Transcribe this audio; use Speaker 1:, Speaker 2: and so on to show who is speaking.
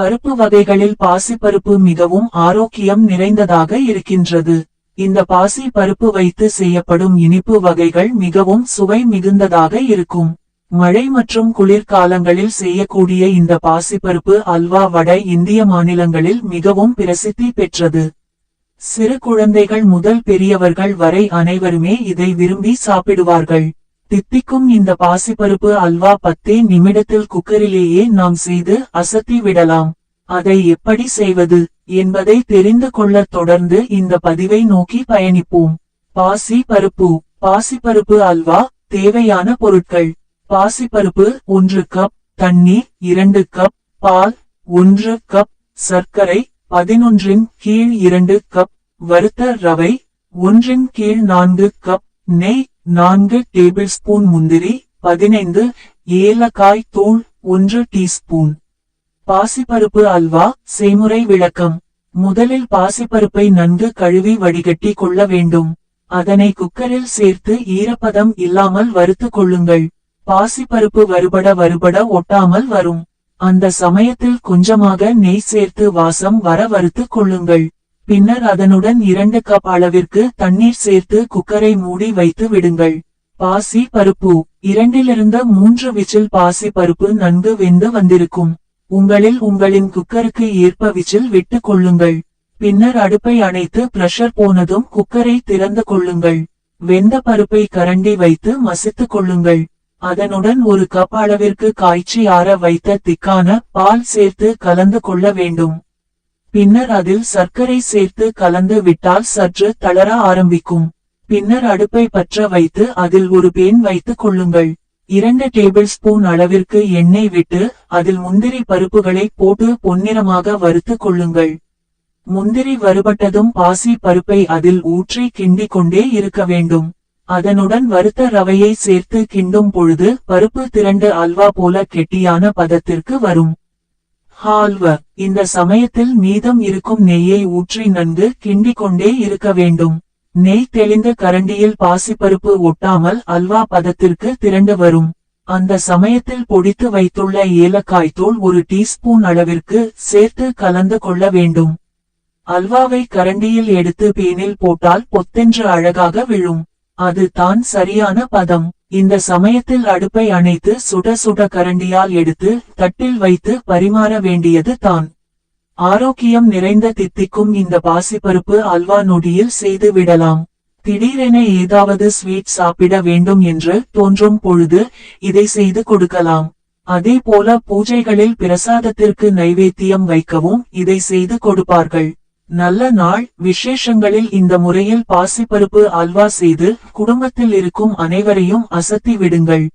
Speaker 1: பருப்பு வகைகளில் பாசிப்பருப்பு மிகவும் ஆரோக்கியம் நிறைந்ததாக இருக்கின்றது. இந்த பாசி பருப்பு வைத்து செய்யப்படும் இனிப்பு வகைகள் மிகவும் சுவை மிகுந்ததாக இருக்கும். மழை மற்றும் குளிர்காலங்களில் செய்யக்கூடிய இந்த பாசிப்பருப்பு அல்வா வடை இந்திய மாநிலங்களில் மிகவும் பிரசித்தி பெற்றது. சிறு குழந்தைகள் முதல் பெரியவர்கள் வரை அனைவருமே இதை விரும்பி சாப்பிடுவார்கள். தித்திக்கும் இந்த பாசிப்பருப்பு அல்வா பத்தே நிமிடத்தில் குக்கரிலேயே நாம் செய்து அசத்தி விடலாம். அதை எப்படி செய்வது என்பதை தெரிந்து கொள்ள தொடர்ந்து இந்த பதிவை நோக்கி பயணிப்போம். பாசி பருப்பு பாசிப்பருப்பு அல்வா தேவையான பொருட்கள். பாசிப்பருப்பு ஒன்று கப் தண்ணீர் இரண்டு கப் பால் ஒன்று கப் சர்க்கரை பதினொன்றின் கீழ் இரண்டு கப் வறுத்த ரவை ஒன்றின் கீழ் நான்கு கப் நெய் நான்கு டேபிள் ஸ்பூன் முந்திரி பதினைந்து ஏலக்காய் தூள் ஒன்று டீஸ்பூன். பாசிப்பருப்பு அல்வா செய்முறை விளக்கம். முதலில் பாசிப்பருப்பை நன்கு கழுவி வடிகட்டி கொள்ள வேண்டும். அதனை குக்கரில் சேர்த்து ஈரப்பதம் இல்லாமல் வறுத்து கொள்ளுங்கள். பாசிப்பருப்பு வருபட வருபட ஒட்டாமல் வரும். அந்த சமயத்தில் கொஞ்சமாக நெய் சேர்த்து வாசம் வர வறுத்து கொள்ளுங்கள். பின்னர் அதனுடன் இரண்டு கப் அளவிற்கு தண்ணீர் சேர்த்து குக்கரை மூடி வைத்து விடுங்கள். பாசி பருப்பு. இரண்டிலிருந்து மூன்று விசில் பாசி பருப்பு நன்கு வெந்து வந்திருக்கும். உங்களில் உங்களின் குக்கருக்கு ஏற்ப விசில் விட்டுக் கொள்ளுங்கள். பின்னர் அடுப்பை அணைத்து பிரஷர் போனதும் குக்கரை திறந்து கொள்ளுங்கள். வெந்த பருப்பை கரண்டி வைத்து மசித்துக் கொள்ளுங்கள். அதனுடன் ஒரு கப் அளவிற்கு காய்ச்சி ஆற வைத்த திக்கான பால் சேர்த்து கலந்து கொள்ள வேண்டும். பின்னர் அதில் சர்க்கரை சேர்த்து கலந்து விட்டால் சற்று தளர ஆரம்பிக்கும். பின்னர் அடுப்பை பற்ற வைத்து அதில் ஒரு பேன் வைத்துக் கொள்ளுங்கள். இரண்டு டேபிள் ஸ்பூன் அளவிற்கு எண்ணெய் விட்டு அதில் முந்திரி பருப்புகளை போட்டு பொன்னிறமாக வறுத்து கொள்ளுங்கள். முந்திரி வறுபட்டதும் பாசி பருப்பை அதில் ஊற்றி கிண்டிக் கொண்டே இருக்க வேண்டும். அதனுடன் வறுத்த ரவையை சேர்த்து கிண்டும் பொழுது பருப்பு திரண்டு அல்வா போல கெட்டியான பதத்திற்கு வரும். ஹால்வ இந்த சமயத்தில் மீதம் இருக்கும் நெய்யை ஊற்றி நன்கு கிண்டிக் கொண்டே இருக்க வேண்டும். நெய் தெளிந்த கரண்டியில் பாசிப்பருப்பு ஒட்டாமல் அல்வா பதத்திற்கு திரண்டு வரும். அந்த சமயத்தில் பொடித்து வைத்துள்ள ஏலக்காய் தூள் ஒரு டீஸ்பூன் அளவிற்கு சேர்த்து கலந்து கொள்ள வேண்டும். அல்வாவை கரண்டியில் எடுத்து பேனில் போட்டால் பொத்தென்று அழகாக விழும். அது தான் சரியான பதம். இந்த சமயத்தில் அடுப்பை அணைத்து சுட சுட கரண்டியால் எடுத்து தட்டில் வைத்து பரிமாற வேண்டியது தான். ஆரோக்கியம் நிறைந்த தித்திக்கும் இந்த பாசிப்பருப்பு அல்வா நொடியில் செய்து விடலாம். திடீரென ஏதாவது ஸ்வீட் சாப்பிட வேண்டும் என்று தோன்றும் பொழுது இதை செய்து கொடுக்கலாம். அதே போல பூஜைகளில் பிரசாதத்திற்கு நைவேத்தியம் வைக்கவும் இதை செய்து கொடுப்பார்கள். நல்ல நாள் விசேஷங்களில் இந்த முறையில் பாசிப்பருப்பு அல்வா செய்து குடும்பத்தில் இருக்கும் அனைவரையும் அசத்தி விடுங்கள்.